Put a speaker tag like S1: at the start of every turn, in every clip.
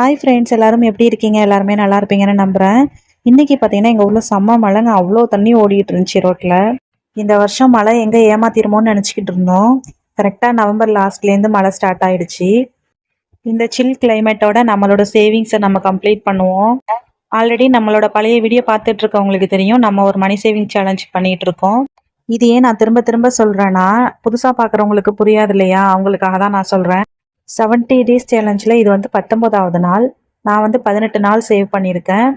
S1: Hi friends எல்லாரும் எப்படி இருக்கீங்க? எல்லாருமே நல்லா இருப்பீங்கன்னு நம்புகிறேன் இன்றைக்கி பார்த்தீங்கன்னா எங்கள் ஊரில் செம்ம மழைங்க. அவ்வளோ தண்ணி ஓடிட்டு இருந்துச்சு ரோட்டில் இந்த வருஷம் மழை எங்கே ஏமாத்திருமோன்னு நினச்சிக்கிட்டு இருந்தோம். கரெக்டாக நவம்பர் லாஸ்ட்லேருந்து மழை ஸ்டார்ட் ஆகிடுச்சு இந்த சில் கிளைமேட்டோட நம்மளோட சேவிங்ஸை நம்ம கம்ப்ளீட் பண்ணுவோம். ஆல்ரெடி நம்மளோட பழைய வீடியோ பார்த்துட்டு இருக்கவங்களுக்கு தெரியும். நம்ம ஒரு மணி சேவிங் சேலஞ்ச் பண்ணிகிட்டு இருக்கோம். இது ஏன் நான் திரும்ப திரும்ப சொல்கிறேன்னா புதுசாக பார்க்குறவங்களுக்கு புரியாது இல்லையா? அவங்களுக்காக தான் நான் சொல்கிறேன் செவன்ட்டி டேஸ் சேலஞ்சில் இது வந்து பத்தொம்போதாவது நாள். நான் வந்து பதினெட்டு நாள் சேவ் பண்ணியிருக்கேன்.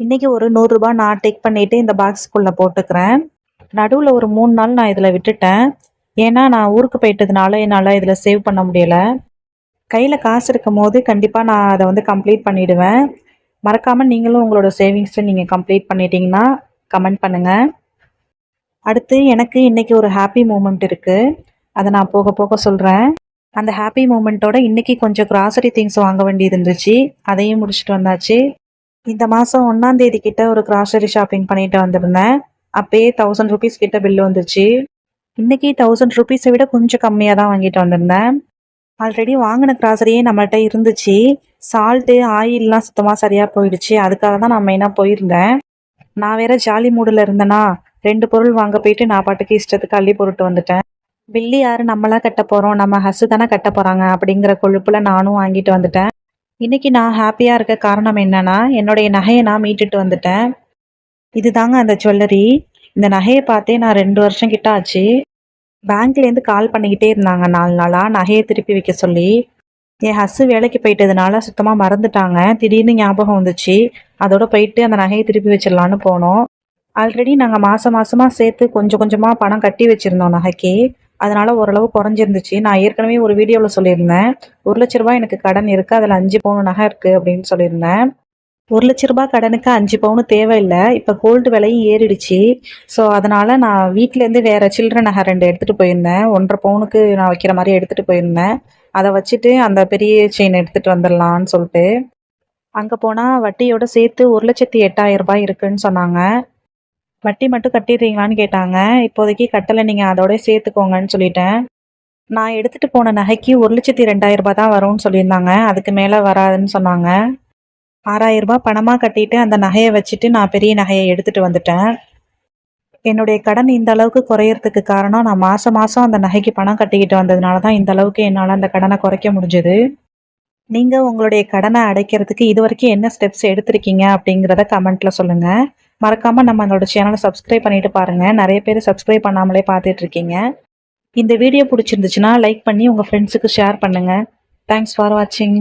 S1: இன்றைக்கி ஒரு நூறுரூபா நான் டேக் பண்ணிவிட்டு இந்த பாக்ஸ்க்குள்ளே போட்டுக்கிறேன். நடுவில் ஒரு மூணு நாள் நான் இதில் விட்டுட்டேன். ஏன்னா நான் ஊருக்கு போயிட்டதுனால என்னால் இதில் சேவ் பண்ண முடியலை. கையில் காசு இருக்கும் போது கண்டிப்பாக நான் அதை வந்து கம்ப்ளீட் பண்ணிவிடுவேன் மறக்காமல் நீங்களும் உங்களோட சேவிங்ஸை நீங்கள் கம்ப்ளீட் பண்ணிட்டீங்கன்னா கமெண்ட் பண்ணுங்கள் அடுத்து எனக்கு இன்றைக்கி ஒரு ஹாப்பி மூமெண்ட் இருக்குது அதை நான் போக போக சொல்கிறேன் அந்த ஹாப்பி மூமெண்ட்டோட இன்றைக்கி கொஞ்சம் கிராசரி திங்ஸ் வாங்க வேண்டியது இருந்துச்சு. அதையும் முடிச்சுட்டு வந்தாச்சு. இந்த மாதம் ஒன்றாந்தேதி கிட்ட ஒரு கிராசரி ஷாப்பிங் பண்ணிட்டு வந்திருந்தேன். அப்பயே தௌசண்ட் ருபீஸ் கிட்ட பில்லு வந்துச்சு. இன்றைக்கி தௌசண்ட் ருபீஸை விட கொஞ்சம் கம்மியாக தான் வாங்கிட்டு வந்திருந்தேன். ஆல்ரெடி வாங்கின கிராசரியே நம்மள்ட்ட இருந்துச்சு. சால்ட்டு ஆயில்லாம் சுத்தமாக சரியாக போயிடுச்சு. அதுக்காக தான் நான் மெயினாக போயிருந்தேன். நான் வேற ஜாலி மூடில் இருந்தேனா ரெண்டு பொருள் வாங்க போயிட்டு நான் பாட்டுக்கு இஷ்டத்துக்கு அள்ளி பொருட்டு வந்துட்டேன். பில்லி யாரு நம்மளா கட்ட போகிறோம் நம்ம ஹஸ்ஸு தானே கட்ட போகிறாங்க அப்படிங்கிற கொழுப்புல நானும் வாங்கிட்டு வந்துட்டேன். இன்னைக்கு நான் ஹாப்பியாக இருக்க காரணம் என்னன்னா என்னுடைய நகையை நான் மீட்டுட்டு வந்துட்டேன். இதுதாங்க அந்த ஜுவல்லரி இந்த நகையை பார்த்தே நான் ரெண்டு வருஷம் கிட்ட ஆச்சு. பேங்க்லேருந்து கால் பண்ணிக்கிட்டே இருந்தாங்க நாலு நாளாக நகையை திருப்பி வைக்க சொல்லி. என் ஹஸ்ஸு வேலைக்கு போயிட்டதுனால சுத்தமாக மறந்துட்டாங்க. திடீர்னு ஞாபகம் வந்துச்சு. அதோட போயிட்டு அந்த நகையை திருப்பி வச்சிடலான்னு போனோம். ஆல்ரெடி நாங்கள் மாதம் மாதமாக சேர்த்து கொஞ்சம் கொஞ்சமாக பணம் கட்டி வச்சுருந்தோம் நகைக்கு. அதனால் ஓரளவு குறைஞ்சிருந்துச்சு. நான் ஏற்கனவே ஒரு வீடியோவில் சொல்லியிருந்தேன். ஒரு லட்ச ரூபாய் எனக்கு கடன் இருக்குது அதில் அஞ்சு பவுன் நகை இருக்குது அப்படின்னு சொல்லியிருந்தேன். ஒரு லட்ச ரூபாய் கடனுக்கு அஞ்சு பவுன் தேவையில்லை. இப்போ கோல்டு விலையும் ஏறிடுச்சு. ஸோ அதனால் நான் வீட்டிலேருந்து வேறு சில்லற நகை ரெண்டு எடுத்துகிட்டு போயிருந்தேன். ஒன்றரை பவுனுக்கு நான் வைக்கிற மாதிரி எடுத்துகிட்டு போயிருந்தேன். அதை வச்சுட்டு அந்த பெரிய செயின் எடுத்துகிட்டு வந்துடலான்னு சொல்லிட்டு. அங்கே போனால் வட்டியோட சேர்த்து ஒரு லட்சத்தி எட்டாயிரம் ரூபாய் இருக்குன்னு சொன்னாங்க. வட்டி மட்டும் கட்டிடுறீங்களான்னு கேட்டாங்க. இப்போதைக்கு கட்டலை நீங்கள் அதோட சேர்த்துக்கோங்கன்னு சொல்லிட்டேன். நான் எடுத்துகிட்டு போன நகைக்கு ஒரு லட்சத்தி ரெண்டாயிரம் ரூபாய் தான் வரும்னு சொல்லியிருந்தாங்க. அதுக்கு மேலே வராதுன்னு சொன்னாங்க. ஆறாயிரம் ரூபாய் பணமாக கட்டிட்டு அந்த நகையை வச்சுட்டு நான் பெரிய நகையை எடுத்துகிட்டு வந்துட்டேன். என்னுடைய கடன் இந்த அளவுக்கு குறையறதுக்கு காரணம் நான் மாதம் மாதம் அந்த நகைக்கு பணம் கட்டிக்கிட்டு வந்ததுனால தான் இந்த அளவுக்கு என்னால் அந்த கடனை குறைக்க முடிஞ்சது. நீங்கள் உங்களுடைய கடனை அடைக்கிறதுக்கு இது வரைக்கும் என்ன ஸ்டெப்ஸ் எடுத்திருக்கீங்க அப்படிங்கிறத கமெண்ட்டில் சொல்லுங்கள் மறக்காமல் நம்மளோட சேனலை சப்ஸ்கிரைப் பண்ணிட்டு பாருங்கள் நிறைய பேர் சப்ஸ்கிரைப் பண்ணாமலே பார்த்துட்டு இருக்கீங்க. இந்த வீடியோ பிடிச்சிருந்துச்சுன்னா லைக் பண்ணி உங்கள் ஃப்ரெண்ட்ஸுக்கு ஷேர் பண்ணுங்கள் தேங்க்ஸ் ஃபார் வாட்சிங்